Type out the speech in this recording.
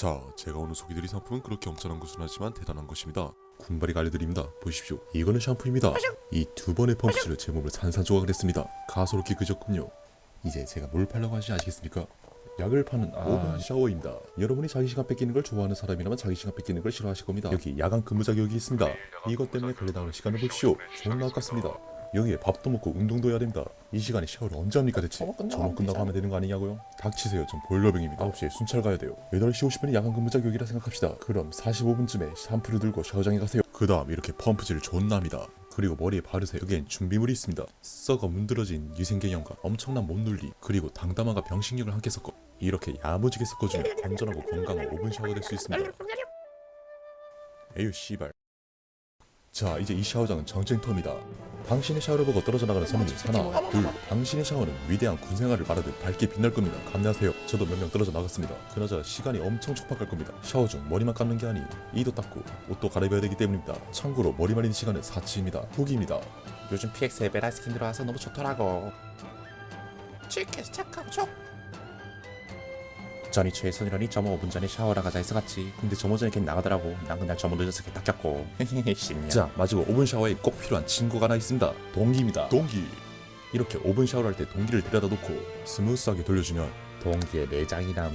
자, 제가 오늘 소개드릴 상품은 그렇게 엄청난 것은 하지만 대단한 것입니다. 군바리가 알려드립니다. 보십시오. 이거는 샴푸입니다. 이 두 번의 펌프질로 제 몸을 산산조각을 했습니다. 가소롭게 그졌군요. 이제 제가 뭘 팔라고 하지 아시겠습니까? 약을 파는 아, 샤워입니다. 여러분이 자기 시간 뺏기는 걸 좋아하는 사람이라면 자기 시간 뺏기는 걸 싫어하실 겁니다. 여기 야간 근무 자격이 있습니다. 이것 때문에 걸려나오는 시간을 보십시오. 존나 아깝습니다. 여기에 밥도 먹고 운동도 해야 됩니다. 이 시간에 샤워를 언제 합니까 대체? 점업 끝나고 하면 되는 거 아니냐고요? 닥치세요. 전 보일러병입니다. 9시에 순찰 가야 돼요. 8시 50분에 야간 근무 자격이라 생각합시다. 그럼 45분쯤에 샴푸를 들고 샤워장에 가세요. 그 다음 이렇게 펌프질을 존나 합니다. 그리고 머리에 바르세요. 여기엔 준비물이 있습니다. 썩어 문드러진 위생개념과 엄청난 몸놀리 그리고 당담함과 병식력을 함께 섞어 이렇게 야무지게 섞어주면 건전하고 건강한 오븐 샤워가 될 수 있습니다. 에휴 씨발. 자 이제 이 샤워장은 전쟁터입니다. 당신의 샤워를 보고 떨어져 나가는 선배님 하나 둘 당신의 샤워는 위대한 군생활을 말하듯 밝게 빛날 겁니다. 감내하세요. 저도 몇 명 떨어져 나갔습니다. 그나저나 시간이 엄청 촉박할 겁니다. 샤워 중 머리만 감는 게 아니 이도 닦고 옷도 갈아입어야 되기 때문입니다. 참고로 머리 말리는 시간은 사치입니다. 후기입니다. 요즘 PX 에베라 스킨 들어와서 너무 좋더라고. 치케스 착하고 좋. 전이 최선이라니 점호 5분 전에 샤워하러 가자 해서 갔지. 근데 점호 전에 걔 나가더라고. 난 그날 점호 늦어서 걔 닦였고. 신년. 자 마지막 오븐 샤워에 꼭 필요한 친구가 하나 있습니다. 동기입니다. 동기. 이렇게 오븐 샤워를 할 때 동기를 데려다 놓고 스무스하게 돌려주면 동기의 내장이남.